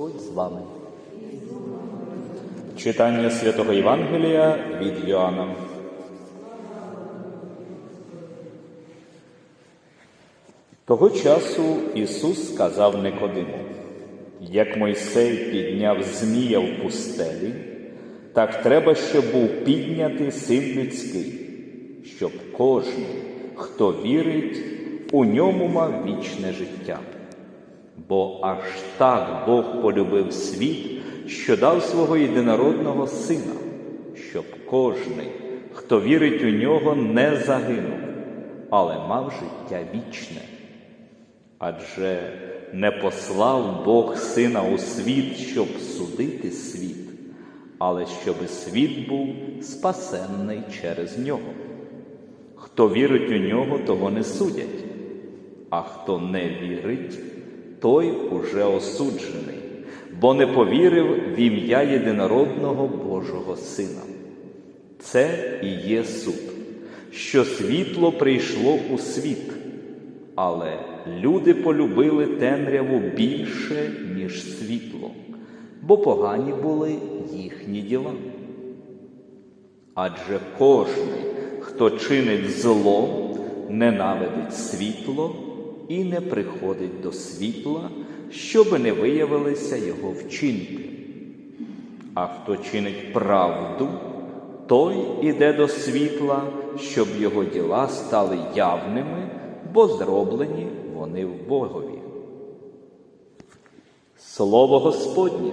Господь з вами. Читання святого Євангелія від Йоанна. Того часу Ісус сказав Никодиму, як Мойсей підняв змія в пустелі, так треба, щоб був піднятий син людський, щоб кожен, хто вірить, у ньому мав вічне життя. Бо аж так Бог полюбив світ, що дав свого єдинородного сина, щоб кожний, хто вірить у нього, не загинув, але мав життя вічне. Адже не послав Бог сина у світ, щоб судити світ, але щоби світ був спасенний через нього. Хто вірить у нього, того не судять, а хто не вірить, той уже осуджений, бо не повірив в ім'я єдинородного Божого Сина. Це і є суд, що світло прийшло у світ, але люди полюбили темряву більше, ніж світло, бо погані були їхні діла. Адже кожний, хто чинить зло, ненавидить світло і не приходить до світла, щоби не виявилися його вчинки. А хто чинить правду, той іде до світла, щоб його діла стали явними, бо зроблені вони в Богові. Слово Господнє.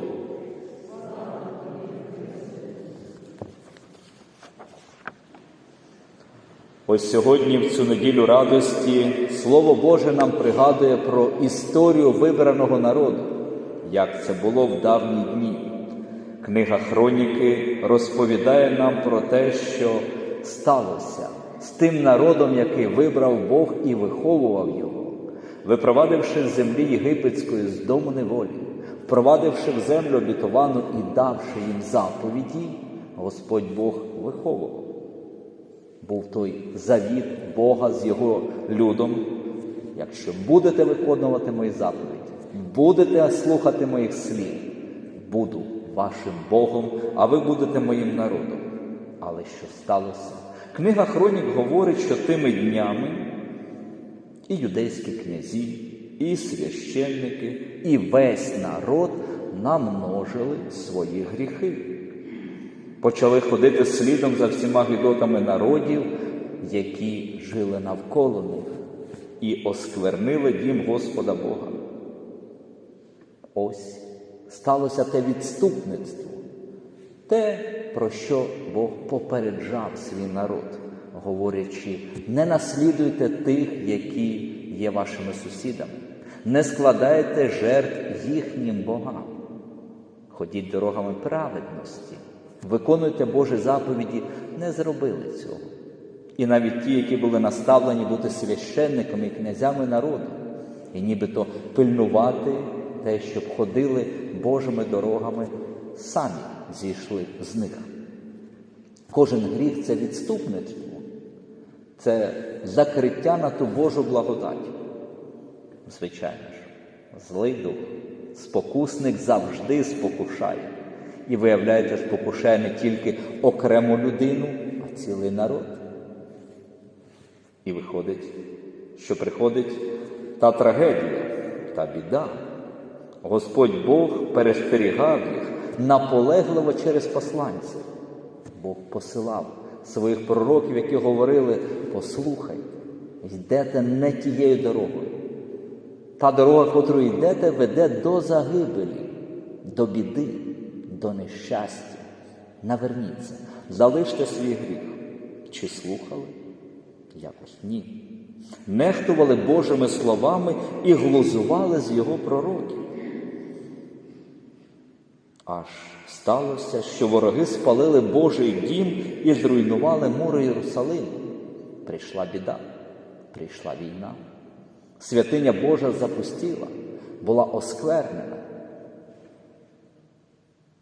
Ось сьогодні, в цю неділю радості, Слово Боже нам пригадує про історію вибраного народу, як це було в давні дні. Книга Хроніки розповідає нам про те, що сталося з тим народом, який вибрав Бог і виховував його, випровадивши з землі єгипетської з дому неволі, впровадивши в землю обітовану і давши їм заповіді, Господь Бог виховував був той завіт Бога з його людом. Якщо будете виконувати мої заповіді, будете слухати моїх слів, буду вашим Богом, а ви будете моїм народом. Але що сталося? Книга Хронік говорить, що тими днями і юдейські князі, і священники, і весь народ намножили свої гріхи почали ходити слідом за всіма гідотами народів, які жили навколо них, і осквернили дім Господа Бога. Ось сталося те відступництво, те, про що Бог попереджав свій народ, говорячи, не наслідуйте тих, які є вашими сусідами, не складайте жертв їхнім богам. Ходіть дорогами праведності. Виконуйте Божі заповіді, не зробили цього. І навіть ті, які були наставлені бути священниками і князями народу, і нібито пильнувати те, щоб ходили Божими дорогами, самі зійшли з них. Кожен гріх це відступництво, це закриття на ту Божу благодать. Звичайно ж, злий дух, спокусник завжди спокушає. І виявляєте, спокушає не тільки окрему людину, а цілий народ. І виходить, що приходить та трагедія, та біда. Господь Бог перестерігав їх наполегливо через посланців. Бог посилав своїх пророків, які говорили: послухайте, йдете не тією дорогою. Та дорога, котру йдете, веде до загибелі, до біди до нещастя. Наверніться, залиште свій гріх. Чи слухали? Якось ні. Нехтували Божими словами і глузували з його пророків. Аж сталося, що вороги спалили Божий дім і зруйнували мури Єрусалиму. Прийшла біда, прийшла війна. Святиня Божа запустіла, була осквернена.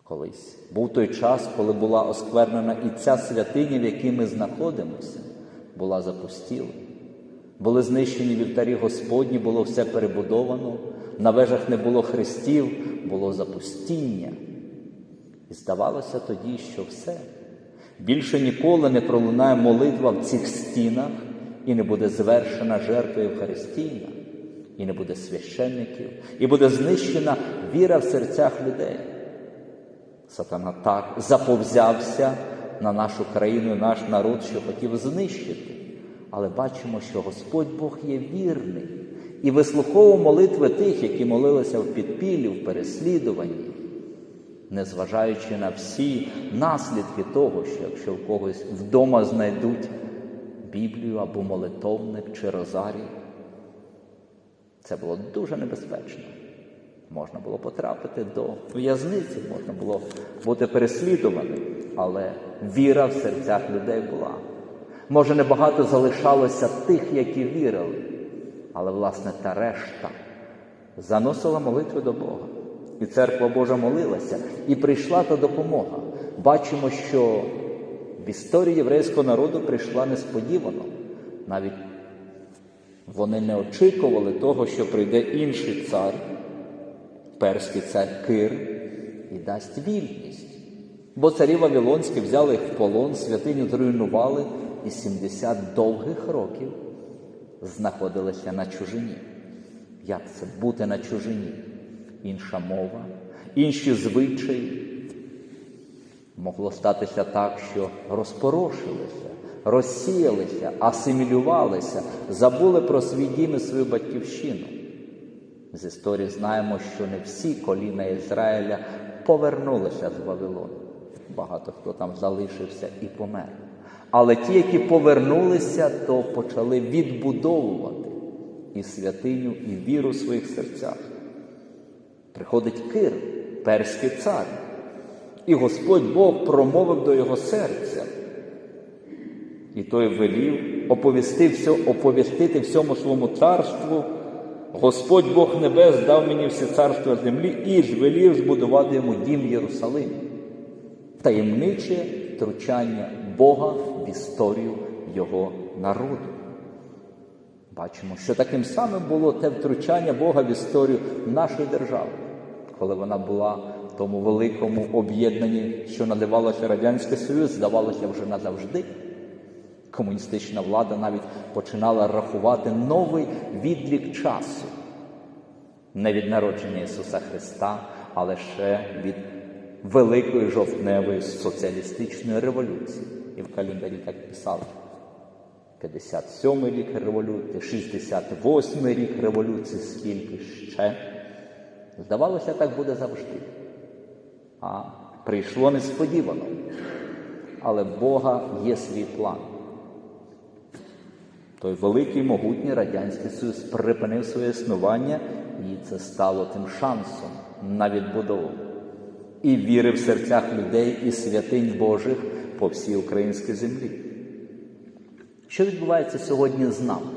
Колись був той час, коли була осквернена і ця святиня, в якій ми знаходимося, була запустіла. Були знищені вівтарі Господні, було все перебудовано, на вежах не було хрестів, було запустіння. І здавалося тоді, що все. Більше ніколи не пролунає молитва в цих стінах і не буде звершена жертва Євхаристійна, і не буде священників, і буде знищена віра в серцях людей. Сатана так заповзявся на нашу країну наш народ, що хотів знищити. Але бачимо, що Господь Бог є вірний і вислуховував молитви тих, які молилися в підпіллі, в переслідуванні, незважаючи на всі наслідки того, що якщо в когось вдома знайдуть Біблію або молитовник чи розарій, це було дуже небезпечно. Можна було потрапити до в'язниці, можна було бути переслідуваним, але віра в серцях людей була. Може, небагато залишалося тих, які вірили, але, власне, та решта заносила молитви до Бога. І церква Божа молилася, і прийшла та допомога. Бачимо, що в історії єврейського народу прийшла несподівано. Навіть вони не очікували того, що прийде інший цар, перський цар Кир, і дасть вільність. Бо царі Вавилонські взяли їх в полон, святиню зруйнували і 70 довгих років знаходилися на чужині. Як це бути на чужині? Інша мова, інші звичаї. Могло статися так, що розпорошилися, розсіялися, асимілювалися, забули про свій дім і свою батьківщину. З історії знаємо, що не всі коліна Ізраїля повернулися з Вавилону. Багато хто там залишився і помер. Але ті, які повернулися, то почали відбудовувати і святиню, і віру в своїх серцях. Приходить Кир, перський цар, і Господь Бог промовив до його серця. І той велів оповісти оповістити всьому своєму царству. Господь Бог Небес дав мені всі царства землі і звелів збудувати йому дім в Єрусалимі. Таємниче втручання Бога в історію Його народу. Бачимо, що таким самим було те втручання Бога в історію нашої держави, коли вона була в тому великому об'єднанні, що надавалося Радянський Союз, здавалося вже назавжди. Комуністична влада навіть починала рахувати новий відлік часу, не від народження Ісуса Христа, але ще від Великої жовтневої соціалістичної революції. І в календарі так писали. 57-й рік революції, 68-й рік революції, скільки ще. Здавалося, так буде завжди. А прийшло несподівано. Але в Бога є свій план. Той великий могутній Радянський Союз припинив своє існування, і це стало тим шансом на відбудову. І віри в серцях людей і святинь Божих по всій українській землі. Що відбувається сьогодні з нами?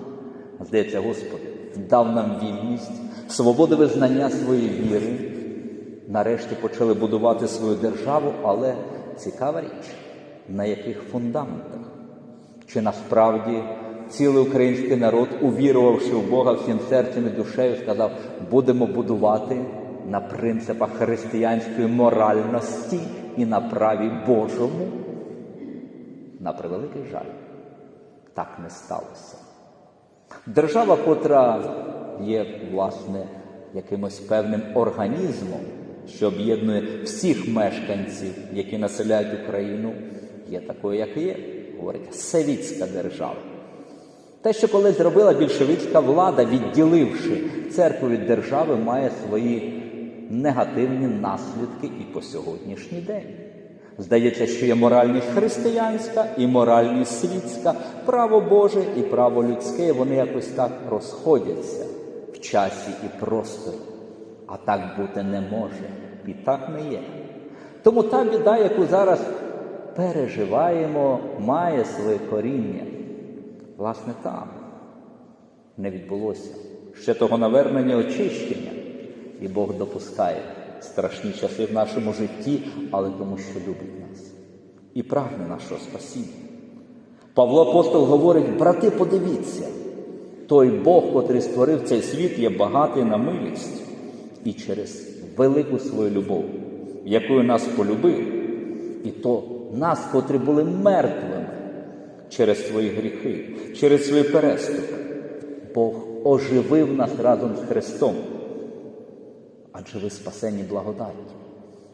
Здається, Господи, дав нам вільність, свободу визнання своєї віри. Нарешті почали будувати свою державу, але цікава річ, на яких фундаментах? Чи насправді цілий український народ, увірувавши в Бога всім серцем і душею, сказав, будемо будувати на принципах християнської моральності і на праві Божому? На превеликий жаль, так не сталося. Держава, котра є, власне, якимось певним організмом, що об'єднує всіх мешканців, які населяють Україну, є такою, як і є, говорить, совітська держава. Те, що колись зробила більшовицька влада, відділивши церкву від держави, має свої негативні наслідки і по сьогоднішній день. Здається, що є моральність християнська і моральність світська, право Боже і право людське, вони якось так розходяться в часі і просторі. А так бути не може. І так не є. Тому та біда, яку зараз переживаємо, має своє коріння. Власне, там не відбулося. Ще того навернення очищення, і Бог допускає страшні часи в нашому житті, але тому, що любить нас. І прагне нашого спасіння. Павло Апостол говорить: брати, подивіться, Той Бог, котрий створив цей світ, є багатий на милість і через велику свою любов, якою нас полюбив, і то нас, котрі були мертвими через свої гріхи, через свої переступи. Бог оживив нас разом з Христом, адже ви спасені благодаттю.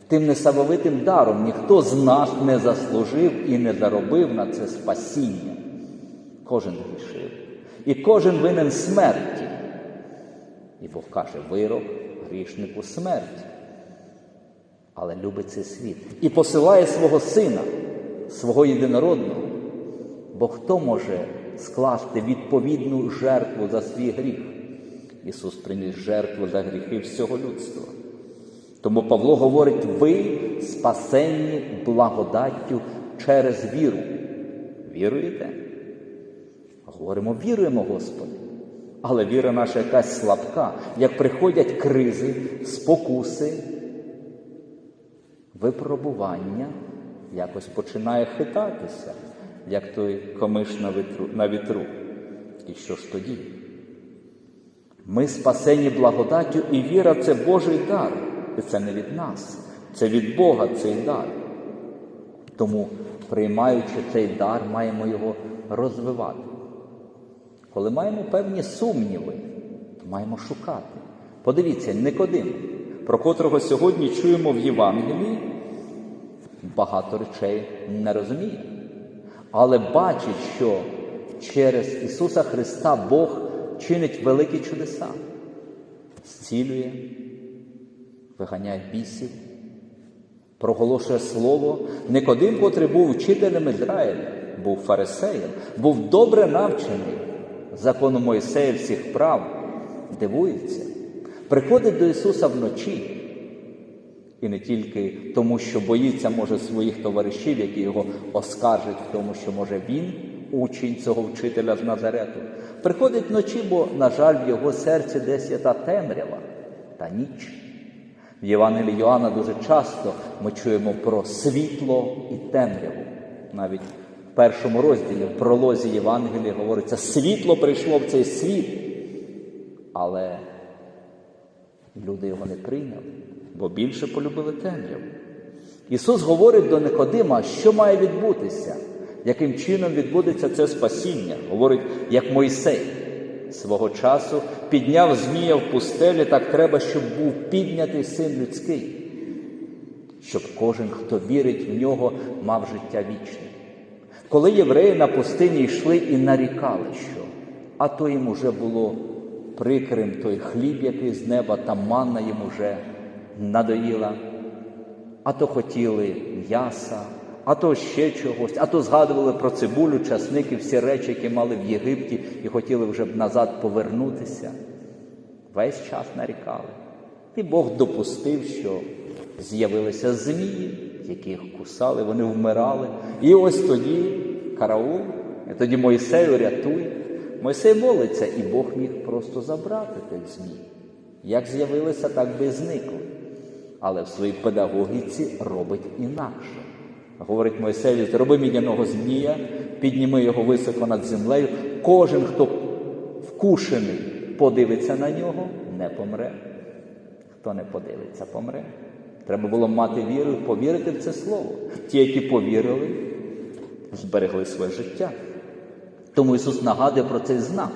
Тим несамовитим даром ніхто з нас не заслужив і не заробив на це спасіння. Кожен грішив. І кожен винен смерті. І Бог каже, вирок грішнику смерть. Але любить цей світ і посилає свого сина, свого єдинородного. Бо хто може скласти відповідну жертву за свій гріх? Ісус приніс жертву за гріхи всього людства. Тому Павло говорить: ви спасенні благодаттю через віру. Віруєте? Говоримо, віруємо, Господи. Але віра наша якась слабка, як приходять кризи, спокуси, випробування, якось починає хитатися, як той комиш на вітру. На вітру. І що ж тоді? Ми спасені благодаттю, і віра це Божий дар. І це не від нас, це від Бога цей дар. Тому, приймаючи цей дар, маємо його розвивати. Коли маємо певні сумніви, то маємо шукати. Подивіться, Никодим, про котрого сьогодні чуємо в Євангелії, багато речей не розуміє, але бачить, що через Ісуса Христа Бог чинить великі чудеса, зцілює, виганяє бісів, проголошує слово. Никодим, котрий був вчителем Ізраїля, був фарисеєм, був добре навчений закону Мойсея всіх прав, дивується, приходить до Ісуса вночі. І не тільки тому, що боїться, може, своїх товаришів, які його оскаржать в тому, що, може, він учень цього вчителя з Назарету. Приходить вночі, бо, на жаль, в його серці десь є та темрява та ніч. В Євангелії Йоанна дуже часто ми чуємо про світло і темряву. Навіть в першому розділі, в пролозі Євангелії говориться, світло прийшло в цей світ, але люди його не прийняли, бо більше полюбили темряву. Ісус говорить до Никодима, що має відбутися, яким чином відбудеться це спасіння. Говорить, як Мойсей свого часу підняв Змія в пустелі, так треба, щоб був піднятий син людський, щоб кожен, хто вірить в нього, мав життя вічне. Коли євреї на пустині йшли і нарікали, що а то їм уже було прикрим той хліб, який з неба, та манна їм уже надоїла, а то хотіли м'яса, а то ще чогось, а то згадували про цибулю, часник і всі речі, які мали в Єгипті, і хотіли вже б назад повернутися. Весь час нарікали. І Бог допустив, що з'явилися змії, яких кусали, вони вмирали. І ось тоді караул, і тоді Мойсею рятує. Мойсей молиться, і Бог міг просто забрати тих змій. Як з'явилися, так би і зникли. Але в своїй педагогіці робить інакше. Говорить Мойсею, зроби мідяного змія, підніми його високо над землею. Кожен, хто вкушений, подивиться на нього, не помре. Хто не подивиться, помре. Треба було мати віру і повірити в це слово. Ті, які повірили, зберегли своє життя. Тому Ісус нагадує про цей знак.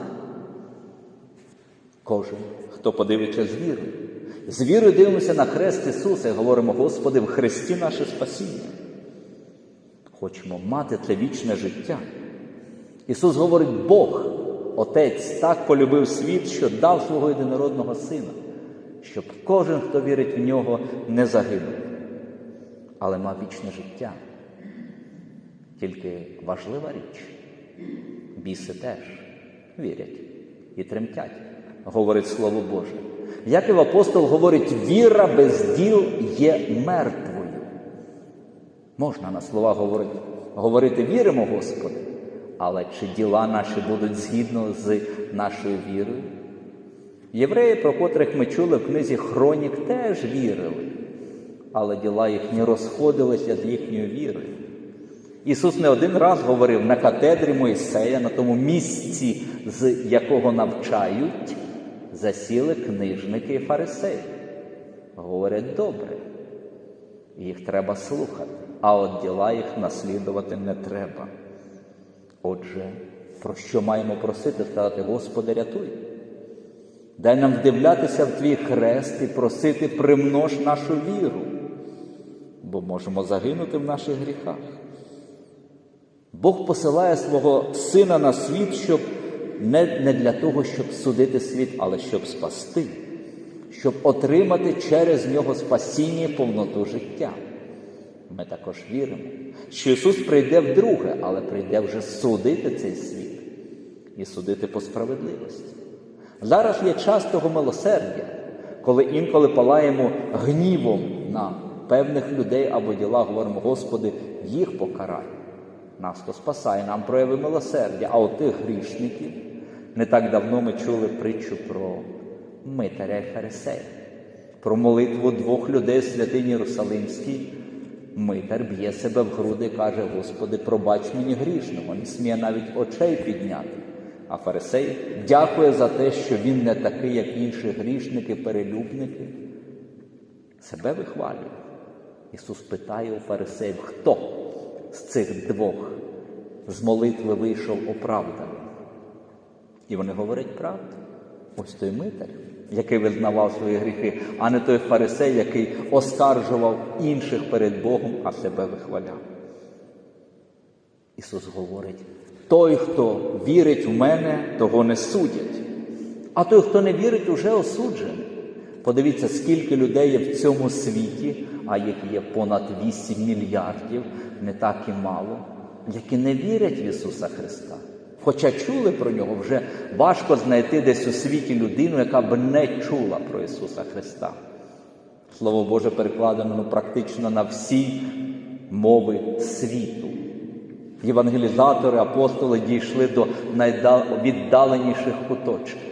Кожен, хто подивиться з вірою. З вірою дивимося на хрест Ісуса і говоримо, Господи, в Христі наше спасіння. Хочемо мати це вічне життя. Ісус говорить, Бог, Отець, так полюбив світ, що дав свого єдинородного Сина, щоб кожен, хто вірить в нього, не загинув, але мав вічне життя. Тільки важлива річ, біси теж вірять і тремтять, говорить Слово Боже. Яків апостол говорить, віра без діл є мертвою. Можна на слова говорити, говорити віримо, Господи, але чи діла наші будуть згідно з нашою вірою? Євреї, про котрих ми чули в книзі Хронік, теж вірили, але діла їхні розходилися з їхньою вірою. Ісус не один раз говорив на катедрі Моїсея, на тому місці, з якого навчають, засіли книжники і фарисеї. Говорять добре, їх треба слухати, а от діла їх наслідувати не треба. Отже, про що маємо просити, сказати, Господи, рятуй. Дай нам вдивлятися в твій хрест і просити примнож нашу віру, бо можемо загинути в наших гріхах. Бог посилає свого Сина на світ, щоб не, не для того, щоб судити світ, але щоб спасти, щоб отримати через нього спасіння і повноту життя. Ми також віримо, що Ісус прийде вдруге, але прийде вже судити цей світ і судити по справедливості. Зараз є час того милосердя, коли інколи палаємо гнівом на певних людей або діла, говоримо, Господи, їх покарай. Нас то спасає, нам прояви милосердя. А от тих грішників не так давно ми чули притчу про Митаря і Фарисея, про молитву двох людей в святині Єрусалимській. Митар б'є себе в груди каже, Господи, пробач мені грішного, не сміє навіть очей підняти. А фарисей дякує за те, що він не такий, як інші грішники, перелюбники. Себе вихвалює. Ісус питає у фарисеїв, хто з цих двох з молитви вийшов оправданий. І вони говорять правду. Ось той митар, який визнавав свої гріхи, а не той фарисей, який оскаржував інших перед Богом, а себе вихваляв. Ісус говорить: той, хто вірить в мене, того не судять. А той, хто не вірить, уже осуджений. Подивіться, скільки людей є в цьому світі, а їх є понад 8 мільярдів, не так і мало, які не вірять в Ісуса Христа. Хоча чули про нього, вже важко знайти десь у світі людину, яка б не чула про Ісуса Христа. Слово Боже перекладено ну, практично на всі мови світу. Євангелізатори, апостоли дійшли до найвіддаленіших куточків.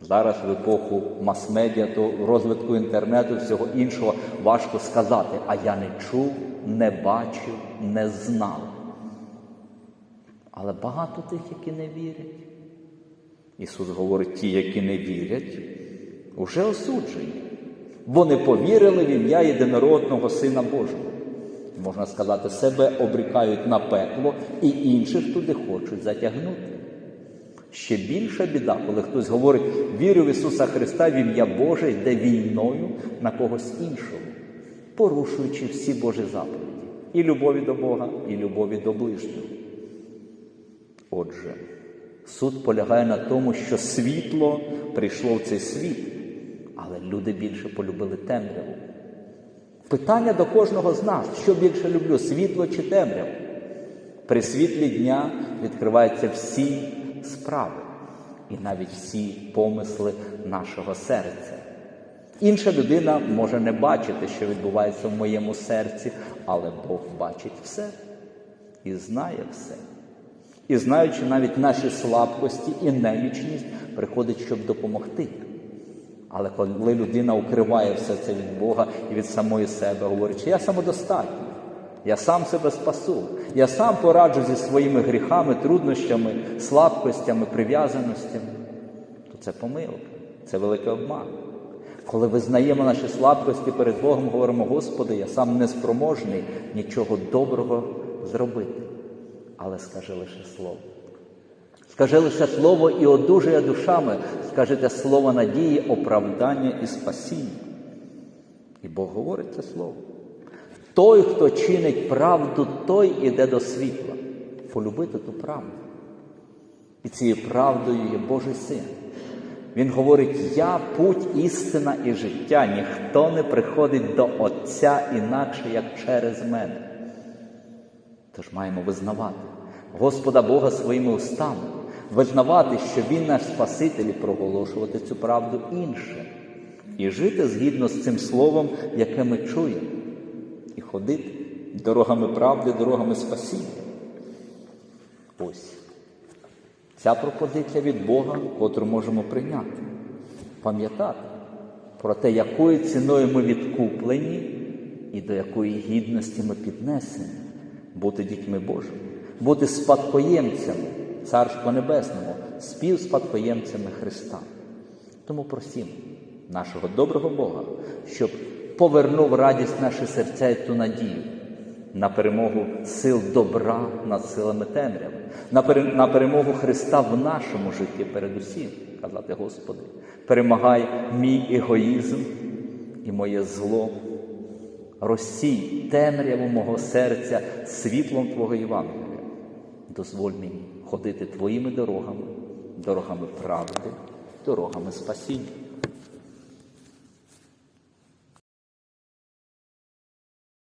Зараз в епоху мас-медіа, то розвитку інтернету, всього іншого важко сказати, а я не чув, не бачив, не знав. Але багато тих, які не вірять. Ісус говорить, ті, які не вірять, уже осуджені. Бо не повірили в ім'я єдинородного Сина Божого. Можна сказати, себе обрікають на пекло і інших туди хочуть затягнути. Ще більша біда, коли хтось говорить, вірю в Ісуса Христа в ім'я Боже, йде війною на когось іншого, порушуючи всі Божі заповіді і любові до Бога, і любові до ближнього. Отже, суд полягає на тому, що світло прийшло в цей світ, але люди більше полюбили темряву. Питання до кожного з нас, що більше люблю, світло чи темряву? При світлі дня відкриваються всі справи і навіть всі помисли нашого серця. Інша людина може не бачити, що відбувається в моєму серці, але Бог бачить все і знає все. І знаючи навіть наші слабкості і немічність, приходить, щоб допомогти. Але коли людина укриває все це від Бога і від самої себе, говорить, що я самодостатній, я сам себе спасу, я сам пораджу зі своїми гріхами, труднощами, слабкостями, прив'язаностями, то це помилка, це великий обман. Коли визнаємо наші слабкості перед Богом, говоримо, Господи, я сам неспроможний нічого доброго зробити. Але скажи лише слово. Скажи лише слово і одужує душами, скажете слово надії, оправдання і спасіння. І Бог говорить це слово. Той, хто чинить правду, той іде до світла. Полюбити ту правду. І цією правдою є Божий син. Він говорить: Я путь, істина і життя. Ніхто не приходить до Отця інакше, як через мене. Тож маємо визнавати Господа Бога своїми устами, визнавати, що Він наш Спаситель і проголошувати цю правду іншим. І жити згідно з цим словом, яке ми чуємо, і ходити дорогами правди, дорогами спасіння. Ось ця пропозиція від Бога, котру можемо прийняти, пам'ятати про те, якою ціною ми відкуплені і до якої гідності ми піднесені бути дітьми Божими, бути спадкоємцями Царства Небесного, співспадкоємцями Христа. Тому просімо нашого доброго Бога, щоб повернув радість наші серця і ту надію на перемогу сил добра над силами темряви, на перемогу Христа в нашому житті передусім, казати Господи, перемагай мій егоїзм і моє зло. Розсій темряву мого серця світлом Твого Євангелія. Дозволь мені ходити Твоїми дорогами, дорогами правди, дорогами спасіння.